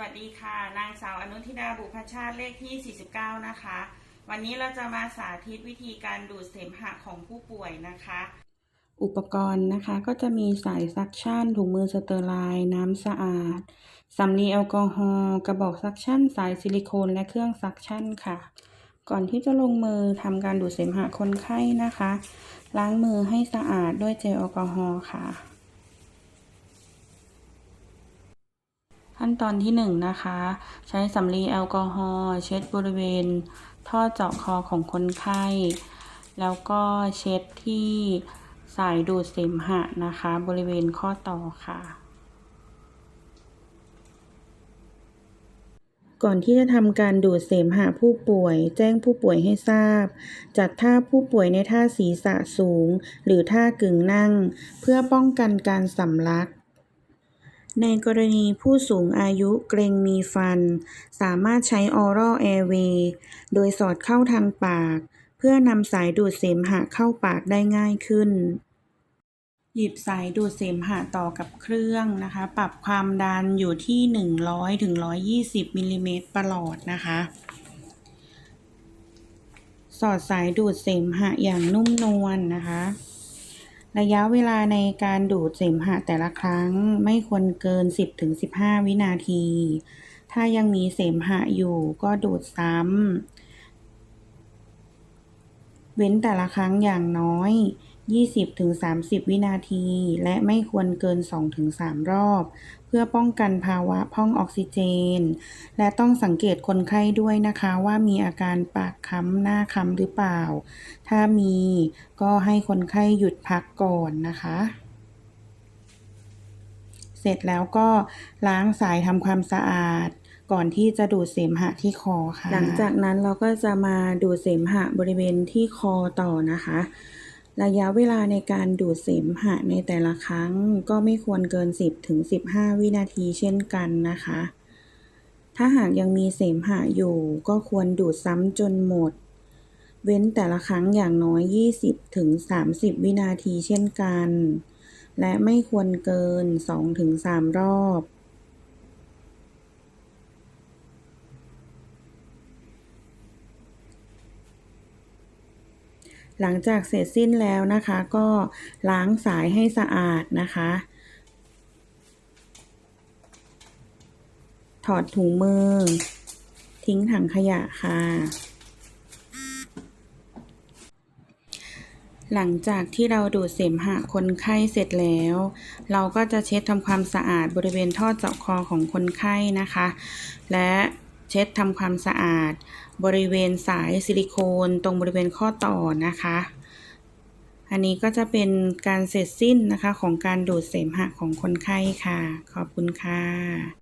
วัสดีค่ะ นางสาวอนุทิดาบุพชาติเลขที่ 49 นะคะ วันนี้เราจะมาสาธิตวิธีการดูดเสมหะของผู้ป่วยนะคะ อุปกรณ์นะคะก็จะมีสายซักชั่นถุงมือสเตอร์ไลน์น้ำสะอาดสำลีแอลกอฮอล์กระบอกซักชั่น สายซิลิโคนและเครื่องซักชั่นค่ะ ก่อนที่จะลงมือทำการดูดเสมหะคนไข้นะคะ ล้างมือให้สะอาดด้วยเจลแอลกอฮอล์ค่ะ ขั้นตอนที่หนึ่งนะคะ ใช้สำลีแอลกอฮอล์เช็ดบริเวณ ท่อเจาะคอของคนไข้ แล้วก็เช็ดที่สายดูดเสมหะนะคะ บริเวณข้อต่อค่ะ ก่อนที่จะทำการดูดเสมหะผู้ป่วย แจ้งผู้ป่วยให้ทราบ จัดท่าผู้ป่วยในท่าศีรษะสูง หรือท่ากึ่งนั่ง เพื่อป้องกันการสำลัก ในกรณีผู้สูงอายุเกรงมีฟัน สามารถใช้ oral airway โดยสอดเข้าทางปาก เพื่อนำสายดูดเสมหะเข้าปากได้ง่ายขึ้น หยิบสายดูดเสมหะต่อกับเครื่องนะคะ ปรับความดันอยู่ที่ 100ถึง120มิลลิเมตรประหลอดนะคะ สอดสายดูดเสมหะอย่างนุ่มนวลนะคะ ระยะเวลาในการดูดเสมหะแต่ละครั้งไม่ควรเกิน 10-15 วินาที ถ้ายังมีเสมหะอยู่ก็ดูดซ้ำ เว้นแต่ละครั้งอย่างน้อย 20-30 วินาที และไม่ควรเกิน 2-3 รอบ เพื่อป้องกันภาวะพร่องออกซิเจน และต้องสังเกตคนไข้ด้วยนะคะว่ามีอาการปากค้ำหน้าค้ำหรือเปล่า ถ้ามีก็ให้คนไข้หยุดพักก่อนนะคะ เสร็จแล้วก็ล้างสายทำความสะอาดก่อนที่จะดูดเสมหะที่คอค่ะ หลังจากนั้นเราก็จะมาดูดเสมหะบริเวณที่คอต่อนะคะ ระยะเวลาในการดูดเสมหะในแต่ละครั้ง ก็ไม่ควรเกิน 10ถึง15 วินาทีเช่นกันนะคะ ถ้าหากยังมีเสมหะอยู่ก็ควรดูดซ้ำจนหมด เว้นแต่ละครั้งอย่างน้อย 20ถึง30 วินาทีเช่นกัน และไม่ควรเกิน 2-3 รอบ หลังจากเสร็จสิ้นแล้วนะคะ ก็ล้างสายให้สะอาดนะคะ ถอดถุงมือ ทิ้งถังขยะค่ะ หลังจากที่เราดูดเสมหะคนไข้เสร็จแล้ว เราก็จะเช็ดทำความสะอาดบริเวณท่อเจาะคอของคนไข้นะคะ และ เช็ดทำความสะอาด บริเวณสายซิลิโคนตรงบริเวณข้อต่อนะคะ อันนี้ก็จะเป็นการเสร็จสิ้นนะคะของการดูดเสมหะของคนไข้ค่ะ ขอบคุณค่ะ